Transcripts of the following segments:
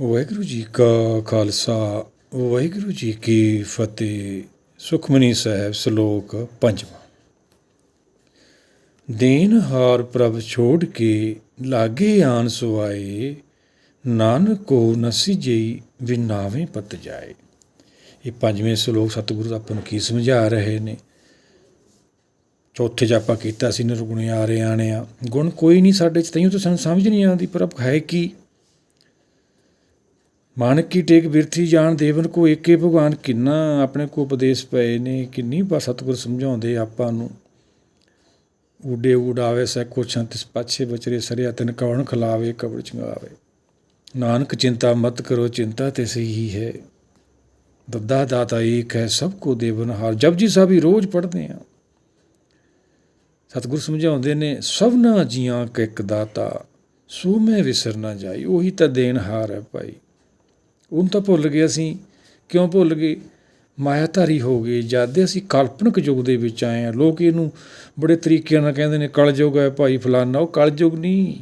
ਵਾਹਿਗੁਰੂ ਜੀ ਕਾ ਖਾਲਸਾ, ਵਾਹਿਗੁਰੂ ਜੀ ਕੀ ਫਤਿਹ। ਸੁਖਮਨੀ ਸਾਹਿਬ ਸ਼ਲੋਕ ਪੰਜਵਾਂ। ਦੇਨ ਹਾਰ ਪ੍ਰਭ ਛੋੜ ਕੇ ਲਾਗੇ ਆਨ ਸੁਆਏ, ਨਾਨਕ ਕੋ ਨਸੀ ਜਈ ਵਿਨਾਵੇਂ ਪਤ ਜਾਏ। ਇਹ ਪੰਜਵੇਂ ਸ਼ਲੋਕ ਸਤਿਗੁਰੂ ਆਪਾਂ ਨੂੰ ਕੀ ਸਮਝਾ ਰਹੇ ਨੇ? ਚੌਥੇ 'ਚ ਆਪਾਂ ਕੀਤਾ ਸੀ ਨਿਰਗੁਣੇ ਆ ਆ ਗੁਣ ਕੋਈ ਨਹੀਂ ਸਾਡੇ 'ਚ ਤਈਓ ਤਾਂ ਸਾਨੂੰ ਸਮਝ ਨਹੀਂ ਆਉਂਦੀ, ਪਰ ਹੈ ਕੀ? ਮਾਨਕ ਕੀ ਟੇਕ ਬਿਰਥੀ ਜਾਣ ਦੇਵਨ ਕੋ ਏਕੇ ਭਗਵਾਨ? ਕਿੰਨਾ ਆਪਣੇ ਕੋ ਉਪਦੇਸ਼ ਪਏ ਨੇ, ਕਿੰਨੀ ਬਾ ਸਤਿਗੁਰ ਸਮਝਾਉਂਦੇ ਆਪਾਂ ਨੂੰ। ਉਡੇ ਉਡਾਵੇ ਸੈ ਕੋਛਾਂ ਤਿਸ ਪਾਛੇ ਬਚਰੇ ਸਰਿਆ, ਤਨ ਕਵਣ ਖਲਾਵੇ ਕਬੜ ਚੰਗਾਵੇ। ਨਾਨਕ ਚਿੰਤਾ ਮਤ ਕਰੋ, ਚਿੰਤਾ ਤੇ ਸਹੀ ਹੈ। ਦੱਦਾ ਦਾਤਾ ਏਕ ਹੈ, ਸਭ ਕੋ ਦੇਵਨ ਹਾਰ। ਜਪਜੀ ਸਾਹਿਬ ਹੀ ਰੋਜ਼ ਪੜ੍ਹਦੇ ਆ। ਸਤਿਗੁਰ ਸਮਝਾਉਂਦੇ ਨੇ ਸਭਨਾ ਜੀਆਂ ਕ ਇੱਕ ਦਾਤਾ, ਸੋ ਮੈਂ ਵਿਸਰ ਨਾ ਜਾਈ, ਉਹੀ ਤਾਂ ਦੇਣ ਹਾਰ ਹੈ ਭਾਈ। ਉਹਨੂੰ ਤਾਂ ਭੁੱਲ ਗਏ ਅਸੀਂ। ਕਿਉਂ ਭੁੱਲ ਗਏ? ਮਾਇਆਧਾਰੀ ਹੋ ਗਏ। ਜਦ ਦੇ ਅਸੀਂ ਕਾਲਪਨਿਕ ਯੁੱਗ ਦੇ ਵਿੱਚ ਆਏ ਆ ਲੋਕ ਇਹਨੂੰ ਬੜੇ ਤਰੀਕਿਆਂ ਨਾਲ ਕਹਿੰਦੇ ਨੇ, ਕਲਯੁਗ ਹੈ ਭਾਈ ਫਲਾਨਾ। ਉਹ ਕਲਯੁਗ ਨਹੀਂ।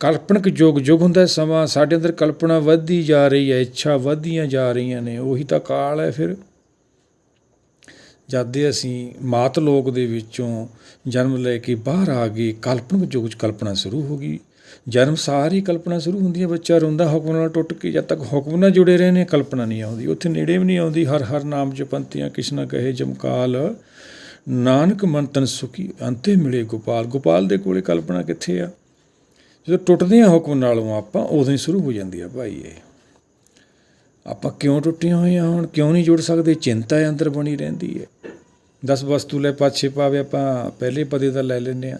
ਕਲਪਨਿਕ ਯੁੱਗ ਯੁੱਗ ਹੁੰਦਾ ਸਮਾਂ। ਸਾਡੇ ਅੰਦਰ ਕਲਪਨਾ ਵੱਧਦੀ ਜਾ ਰਹੀ ਹੈ, ਇੱਛਾ ਵੱਧਦੀਆਂ ਜਾ ਰਹੀਆਂ ਨੇ। ਉਹੀ ਤਾਂ ਕਾਲ ਹੈ ਫਿਰ। ਜਦ ਦੇ ਅਸੀਂ ਮਾਤ ਲੋਕ ਦੇ ਵਿੱਚੋਂ ਜਨਮ ਲੈ ਕੇ ਬਾਹਰ ਆ ਗਏ, ਕਲਪਨਿਕ ਯੁੱਗ 'ਚ ਕਲਪਨਾ ਸ਼ੁਰੂ ਹੋ ਗਈ। ਜਨਮ ਸਾਰੀ ਕਲਪਨਾ ਸ਼ੁਰੂ ਹੁੰਦੀ ਹੈ, ਬੱਚਾ ਰੋਂਦਾ, ਹੁਕਮ ਨਾਲ ਟੁੱਟ ਕੇ ਜਦ ਤੱਕ ਹੁਕਮ ਨਾਲ ਜੁੜੇ ਰਹੇ ਨੇ ਕਲਪਨਾ ਨਹੀਂ ਆਉਂਦੀ। ਉੱਥੇ ਨੇੜੇ ਵੀ ਨਹੀਂ ਆਉਂਦੀ, ਹਰ ਹਰ ਨਾਮ ਜਪੰਤੀਆਂ ਕਿਸ਼ਨਾ ਕਹੇ, ਜਮਕਾਲ, ਨਾਨਕ ਮੰਤਨ ਸੁਖੀ, ਅੰਤੇ ਮਿਲੇ ਗੋਪਾਲ। ਗੋਪਾਲ ਦੇ ਕੋਲੇ ਕਲਪਨਾ ਕਿੱਥੇ ਆ? ਜਦੋਂ ਟੁੱਟਦੇ ਆ ਹੁਕਮ ਨਾਲੋਂ ਆਪਾਂ, ਉਦੋਂ ਹੀ ਸ਼ੁਰੂ ਹੋ ਜਾਂਦੀ ਆ ਭਾਈ ਇਹ। ਆਪਾਂ ਕਿਉਂ ਟੁੱਟੇ ਹੋਏ ਆ ਹੁਣ? ਕਿਉਂ ਨਹੀਂ ਜੁੜ ਸਕਦੇ? ਚਿੰਤਾ ਅੰਦਰ ਬਣੀ ਰਹਿੰਦੀ ਹੈ। ਦਸ ਵਸਤੂ ਲੈ ਪਾਛੇ ਪਾਵੇ ਆਪਾਂ ਪਹਿਲੇ ਪਦੇ ਦਾ ਲੈ ਲੈਨੇ ਆ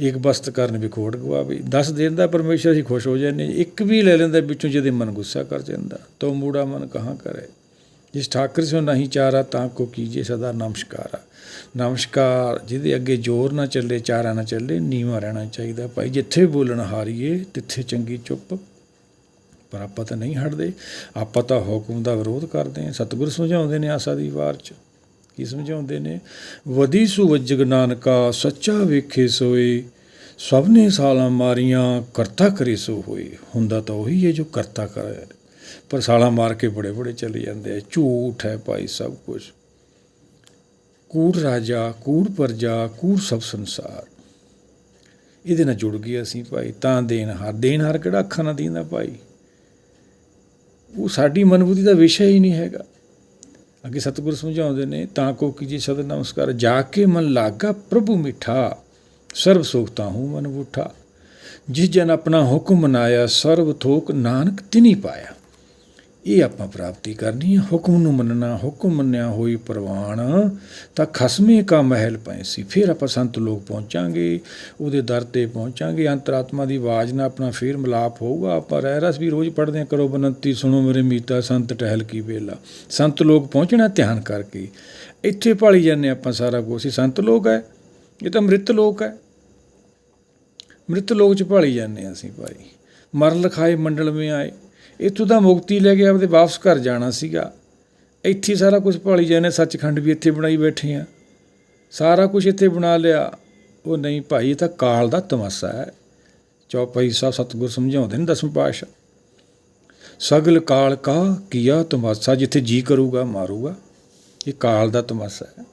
ਇੱਕ ਬਸਤ ਕਰਨ ਵੀ ਖੋੜ ਗਵਾਵੇ। 10 ਦਿਨ ਦਾ ਪਰਮੇਸ਼ਰ ਅਸੀਂ ਖੁਸ਼ ਹੋ ਜਾਂਦੇ ਇੱਕ ਵੀ ਲੈ ਲੈਂਦਾ ਵਿੱਚੋਂ ਜਿਹਦੇ ਮਨ ਗੁੱਸਾ ਕਰ ਜਾਂਦਾ। ਤੋ ਮੂੜਾ ਮਨ ਕਹਾਂ ਕਰੇ? ਜਿਸ ਠਾਕਰ ਸੋ ਨਹੀਂ ਚਾਰਾ, ਤਾਂ ਕੋ ਕੀਜੇ ਸਦਾ ਨਮਸਕਾਰਾ। ਨਮਸਕਾਰ, ਜਿਹਦੇ ਅੱਗੇ ਜ਼ੋਰ ਨਾ ਚੱਲੇ, ਚਾਰਾ ਨਾ ਚੱਲੇ, ਨੀਵਾ ਰਹਿਣਾ ਚਾਹੀਦਾ। ਭਾਈ, ਜਿੱਥੇ ਬੋਲਣ ਹਾਰੀਏ, ਤਿੱਥੇ ਚੰਗੀ ਚੁੱਪ। ਪਰ ਆਪਾਂ ਤਾਂ ਨਹੀਂ ਹਟਦੇ। ਆਪਾਂ ਤਾਂ ਹੁਕਮ ਦਾ ਵਿਰੋਧ ਕਰਦੇ ਹਾਂ। ਸਤਿਗੁਰ ਸਮਝਾਉਂਦੇ ਨੇ ਆਸਾ ਦੀ ਵਾਰ ਚ। ਕੀ ਸਮਝਾਉਂਦੇ ਨੇ? ਵਦੀ ਸੁਵਜਗ ਨਾਨਕਾ, ਸੱਚਾ ਵੇਖੇ ਸੋਏ। ਸਭ ਨੇ ਸਾਲਾਂ ਮਾਰੀਆਂ, ਕਰਤਾ ਕਰੇ ਸੋ ਹੋਏ। ਹੁੰਦਾ ਤਾਂ ਉਹੀ ਹੈ ਜੋ ਕਰਤਾ ਕਰੇ। ਪਰ ਸਾਲਾਂ ਮਾਰ ਕੇ ਬੜੇ ਬੜੇ ਚਲੇ ਜਾਂਦੇ ਆ। ਝੂਠ ਹੈ ਭਾਈ ਸਭ ਕੁਝ ਕੂੜ ਰਾਜਾ, ਕੂੜ ਪਰਜਾ, ਕੂੜ ਸਭ ਸੰਸਾਰ। ਇਹਦੇ ਨਾਲ ਜੁੜ ਗਏ ਅਸੀਂ ਭਾਈ। ਤਾਂ ਦੇਨਹਾਰ ਦੇਨਹਾਰ ਕਿਹੜਾ ਅੱਖਾਂ ਨਾਲ ਦੀਂਦਾ ਭਾਈ? ਉਹ ਸਾਡੀ ਮਨਬੁੱਧੀ ਦਾ ਵਿਸ਼ਾ ਹੀ ਨਹੀਂ ਹੈਗਾ। ਅੱਗੇ ਸਤਿਗੁਰ ਸਮਝਾਉਂਦੇ ਨੇ, ਤਾਂ ਕੋ ਕੀਜੀ ਸਦ ਨਮਸਕਾਰ, ਜਾ ਕੇ ਮਨ ਲਾਗਾ ਪ੍ਰਭੂ ਮਿੱਠਾ, ਸਰਬ ਸੁਖਤਾ ਹੂੰ ਮਨ ਬੂਠਾ। ਜਿਸ ਜਨ ਆਪਣਾ ਹੁਕਮ ਮਨਾਇਆ, ਸਰਬ ਥੋਕ ਨਾਨਕ ਤਿਨੀ ਪਾਇਆ। ਇਹ ਆਪਾਂ ਪ੍ਰਾਪਤੀ ਕਰਨੀ ਹੈ, ਹੁਕਮ ਨੂੰ ਮੰਨਣਾ, ਹੁਕਮ ਮੰਨਿਆ ਹੋਈ ਪ੍ਰਵਾਨ ਤਾਂ ਖਸਮੇ ਕਾ ਮਹਿਲ ਪਏ ਸੀ। ਫਿਰ ਆਪਾਂ ਸੰਤ ਲੋਕ ਪਹੁੰਚਾਂਗੇ, ਉਹਦੇ ਦਰ ਤੇ ਪਹੁੰਚਾਂਗੇ, ਅੰਤਰਾਤਮਾ ਦੀ ਆਵਾਜ਼ ਨਾਲ ਆਪਣਾ ਫੇਰ ਮਿਲਾਪ ਹੋਊਗਾ। ਆਪਾਂ ਰਹਿ ਰਸ ਵੀ ਰੋਜ਼ ਪੜ੍ਹਦੇ ਹਾਂ, ਕਰੋ ਬਨੰਤੀ, ਸੁਣੋ ਮੇਰੇ ਮੀਤਾ, ਸੰਤ ਟਹਿਲ ਕੀ ਵੇਲਾ। ਸੰਤ ਲੋਕ ਪਹੁੰਚਣਾ ਧਿਆਨ ਕਰਕੇ। ਇੱਥੇ ਭਾਲੀ ਜਾਂਦੇ ਆਪਾਂ ਸਾਰਾ ਕੁਝ ਹੀ ਸੰਤ ਲੋਕ ਹੈ, ਇਹ ਤਾਂ ਮ੍ਰਿਤ ਲੋਕ ਹੈ। ਮ੍ਰਿਤ ਲੋਕ ਚ ਭਾਲੀ ਜਾਂਦੇ ਅਸੀਂ ਭਾਈ। ਮਰ ਲਖਾਏ, ਮੰਡਲ ਮੇ ਆਏ। ਇੱਥੋਂ ਦਾ ਮੁਕਤੀ ਲੈ ਕੇ ਆਪਦੇ ਵਾਪਸ ਘਰ ਜਾਣਾ ਸੀਗਾ। ਇੱਥੇ ਸਾਰਾ ਕੁਝ ਭਾਲੀ ਜਾਂਦੇ ਸੱਚਖੰਡ ਵੀ ਇੱਥੇ ਬਣਾਈ ਬੈਠੇ ਆ। ਸਾਰਾ ਕੁਝ ਇੱਥੇ ਬਣਾ ਲਿਆ। ਉਹ ਨਹੀਂ ਭਾਈ, ਇਹ ਤਾਂ ਕਾਲ ਦਾ ਤਮਾਸ਼ਾ ਹੈ। ਚੌਪਈ ਸਾਹਿਬ ਸਤਿਗੁਰ ਸਮਝਾਉਂਦੇ ਨੇ ਦਸਮ ਪਾਸ਼ਾ ਸਗਲ ਕਾਲ ਕਾ ਕੀਆ ਤਮਾਸ਼ਾ, ਜਿੱਥੇ ਜੀ ਕਰੂਗਾ, ਮਾਰੂਗਾ। ਇਹ ਕਾਲ ਦਾ ਤਮਾਸ਼ਾ ਹੈ।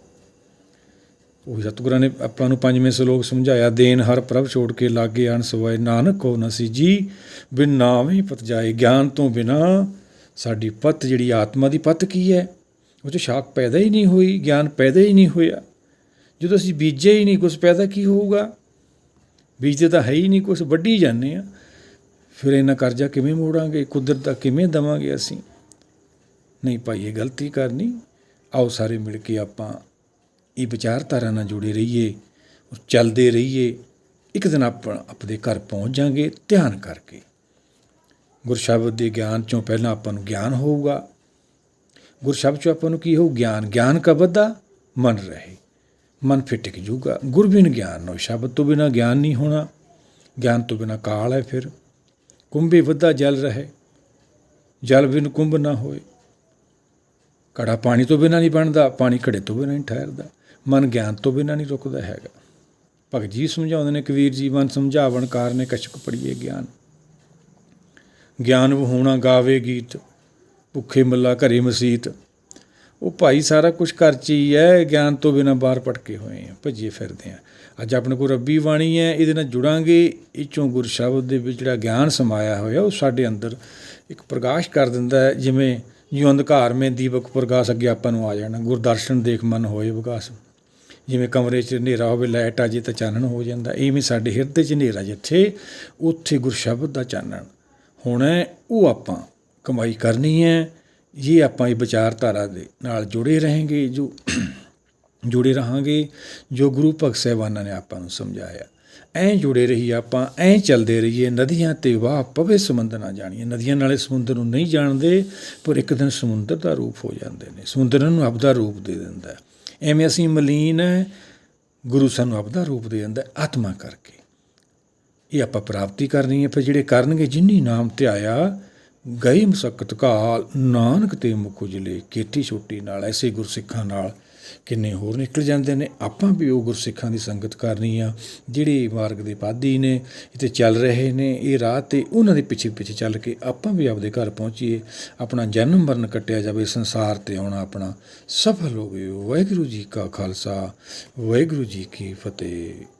ਉਹ ਸਤਿਗੁਰਾਂ ਨੇ ਆਪਾਂ ਨੂੰ ਪੰਜਵੇਂ ਸ਼ਲੋਕ ਸਮਝਾਇਆ, ਦੇਨ ਹਰ ਪ੍ਰਭ ਛੋੜ ਕੇ ਲਾਗੇ ਆਣ ਸਵਾਏ, ਨਾਨਕ ਕੋ ਨਸੀ ਜੀ ਬਿਨ ਨਾਵੇਂ ਪਤ ਜਾਏ, ਗਿਆਨ ਤੋਂ ਬਿਨਾ ਸਾਡੀ ਪਤ ਜਿਹੜੀ ਆਤਮਾ ਦੀ ਪਤ ਕੀ ਹੈ? ਉਹ ਚ ਸ਼ਾਕ ਪੈਦਾ ਹੀ ਨਹੀਂ ਹੋਈ, ਗਿਆਨ ਪੈਦਾ ਹੀ ਨਹੀਂ ਹੋਇਆ। ਜਦੋਂ ਅਸੀਂ ਬੀਜੇ ਹੀ ਨਹੀਂ ਕੁਝ ਪੈਦਾ ਕੀ ਹੋਊਗਾ? ਬੀਜਦੇ ਤਾਂ ਹੈ ਹੀ ਨਹੀਂ ਕੁਝ ਵੱਢੀ ਜਾਂਦੇ ਆ ਫਿਰ ਇਹਨਾਂ ਕਰਜ਼ਾ ਕਿਵੇਂ ਮੋੜਾਂਗੇ? ਕੁਦਰਤ ਦਾ ਕਿਵੇਂ ਦਵਾਂਗੇ ਅਸੀਂ? ਨਹੀਂ ਭਾਈ, ਇਹ ਗਲਤੀ ਕਰਨੀ। ਆਓ ਸਾਰੇ ਮਿਲ ਕੇ ਆਪਾਂ ਇਹ ਵਿਚਾਰਧਾਰਾ ਨਾਲ ਜੁੜੇ ਰਹੀਏ, ਚੱਲਦੇ ਰਹੀਏ, ਇੱਕ ਦਿਨ ਆਪਾਂ ਆਪਣੇ ਘਰ ਪਹੁੰਚ ਜਾਾਂਗੇ, ਧਿਆਨ ਕਰਕੇ। ਗੁਰਸ਼ਬਦ ਦੇ ਗਿਆਨ ਚੋਂ ਪਹਿਲਾਂ ਆਪਾਂ ਨੂੰ ਗਿਆਨ ਹੋਊਗਾ। ਗੁਰਸ਼ਬਦ ਚੋਂ ਆਪਾਂ ਨੂੰ ਕੀ ਹੋਊ? ਗਿਆਨ ਗਿਆਨ ਕਾ ਵੱਧਾ, ਮਨ ਰਹੇ। ਮਨ ਫਿਰ ਟਿਕ ਜੂਗਾ। ਗੁਰਬਿਨ ਗਿਆਨ ਨੋ ਸ਼ਬਦ ਤੋਂ ਬਿਨਾ ਗਿਆਨ ਨਹੀਂ ਹੋਣਾ। ਗਿਆਨ ਤੋਂ ਬਿਨਾ ਕਾਲ ਹੈ ਫਿਰ। ਕੁੰਭੇ ਵੱਧਾ ਜਲ ਰਹੇ। ਜਲ ਬਿਨ ਕੁੰਭ ਨਾ ਹੋਏ। ਘੜਾ ਪਾਣੀ ਤੋਂ ਬਿਨਾ ਨਹੀਂ ਬਣਦਾ। ਪਾਣੀ ਘੜੇ ਤੋਂ ਬਿਨਾ ਨਹੀਂ ਠਹਿਰਦਾ। ਮਨ ਗਿਆਨ ਤੋਂ ਬਿਨਾਂ ਨਹੀਂ ਰੁਕਦਾ ਹੈਗਾ। ਭਗਤ ਜੀ ਸਮਝਾਉਂਦੇ ਨੇ ਕਬੀਰ ਜੀ, ਮਨ ਸਮਝਾਵਣ ਕਾਰਨੇ ਕਸ਼ਕ ਪੜੀਏ ਗਿਆਨ। ਗਿਆਨ ਵਹਾਉਣਾ ਗਾਵੇ ਗੀਤ, ਭੁੱਖੇ ਮੱਲਾ ਘਰੇ ਮਸੀਤ। ਉਹ ਭਾਈ ਸਾਰਾ ਕੁਝ ਘਰ 'ਚ ਹੀ ਹੈ ਗਿਆਨ ਤੋਂ ਬਿਨਾਂ ਬਾਹਰ ਭਟਕੇ ਹੋਏ ਆ, ਭੱਜੇ ਫਿਰਦੇ ਆ। ਅੱਜ ਆਪਣੇ ਕੋਲ ਰੱਬੀ ਬਾਣੀ ਹੈ ਇਹਦੇ ਨਾਲ ਜੁੜਾਂਗੇ। ਇਹ 'ਚੋਂ ਗੁਰ ਸ਼ਬਦ ਦੇ ਵਿੱਚ ਜਿਹੜਾ ਗਿਆਨ ਸਮਾਇਆ ਹੋਇਆ, ਉਹ ਸਾਡੇ ਅੰਦਰ ਇੱਕ ਪ੍ਰਕਾਸ਼ ਕਰ ਦਿੰਦਾ ਹੈ ਜਿਵੇਂ ਜਿਉਂ ਅੰਧਕਾਰ ਮੇ ਦੀਪਕ ਪ੍ਰਕਾਸ਼ ਅੱਗੇ ਆਪਾਂ ਨੂੰ ਆ ਜਾਣਾ। ਗੁਰਦਰਸ਼ਨ ਦੇਖ ਮਨ ਹੋਏ ਵਿਕਾਸ। ਜਿਵੇਂ ਕਮਰੇ 'ਚ ਹਨੇਰਾ ਹੋਵੇ, ਲਾਈਟ ਆ ਜੇ ਤਾਂ ਚਾਨਣ ਹੋ ਜਾਂਦਾ। ਇਵੇਂ ਸਾਡੇ ਹਿਰਦੇ 'ਚ ਹਨੇਰਾ ਜਿੱਥੇ, ਉੱਥੇ ਗੁਰਸ਼ਬਦ ਦਾ ਚਾਨਣ। ਹੋਣਾ ਉਹ ਆਪਾਂ ਕਮਾਈ ਕਰਨੀ ਹੈ ਇਹ ਆਪਾਂ ਇਹ ਵਿਚਾਰਧਾਰਾ ਦੇ ਨਾਲ ਜੁੜੇ ਰਹਾਂਗੇ, ਜੋ ਜੁੜੇ ਰਹਾਂਗੇ, ਜੋ ਗੁਰੂ ਭਗਤ ਸਾਹਿਬਾਨਾਂ ਨੇ ਆਪਾਂ ਨੂੰ ਸਮਝਾਇਆ। ਐਂ ਜੁੜੇ ਰਹੀ ਆਪਾਂ, ਐਂ ਚੱਲਦੇ ਰਹੀਏ, ਨਦੀਆਂ ਤੇ ਵਾਹ ਪਵੇ ਸਮੁੰਦਰ ਨਾ ਜਾਣੀਏ। ਨਦੀਆਂ ਨਾਲੇ ਸਮੁੰਦਰ ਨੂੰ ਨਹੀਂ ਜਾਣਦੇ, ਪਰ ਇੱਕ ਦਿਨ ਸਮੁੰਦਰ ਦਾ ਰੂਪ ਹੋ ਜਾਂਦੇ ਨੇ। ਸਮੁੰਦਰ ਨੂੰ ਆਪਦਾ ਰੂਪ ਦੇ ਦਿੰਦਾ ਹੈ। ਐਵੇਂ ਅਸੀਂ ਮਲੀਨ ਹੈ ਗੁਰੂ ਸਾਨੂੰ ਆਪਦਾ ਰੂਪ ਦੇ ਜਾਂਦਾ ਆਤਮਾ ਕਰਕੇ। ਇਹ ਆਪਾਂ ਪ੍ਰਾਪਤੀ ਕਰਨੀ ਹੈ, ਫਿਰ ਜਿਹੜੇ ਕਰਨਗੇ, ਜਿਨੀ ਨਾਮ ਧਿਆਇਆ ਗਏ ਮਸਕਤ ਕਾਲ, ਨਾਨਕ ਤੇ ਮੁਖ ਉਜਲੇ, ਕੀਤੀ ਛੋਟੀ ਨਾਲ, ਐਸੇ ਗੁਰਸਿੱਖਾਂ ਨਾਲ ਕਿੰਨੇ ਹੋਰ ਨਿਕਲ ਜਾਂਦੇ ਨੇ। ਆਪਾਂ ਵੀ ਉਹ ਗੁਰਸਿੱਖਾਂ ਦੀ ਸੰਗਤ ਕਰਨੀ ਆ, ਜਿਹੜੇ ਮਾਰਗ ਦੇ ਪਾਦੀ ਨੇ, ਇੱਥੇ ਚੱਲ ਰਹੇ ਨੇ, ਇਹ ਰਾਹ ਤੇ ਉਹਨਾਂ ਦੇ ਪਿੱਛੇ ਪਿੱਛੇ ਚੱਲ ਕੇ ਆਪਾਂ ਵੀ ਆਪਦੇ ਘਰ ਪਹੁੰਚੀਏ। ਆਪਣਾ ਜਨਮ ਮਰਨ ਕੱਟਿਆ ਜਾਵੇ, ਸੰਸਾਰ ਤੇ ਆਉਣਾ ਆਪਣਾ। ਸਫਲ ਹੋਵੇ। ਵਾਹਿਗੁਰੂ ਜੀ ਕਾ ਖਾਲਸਾ, ਵਾਹਿਗੁਰੂ ਜੀ ਕੀ ਫਤਿਹ।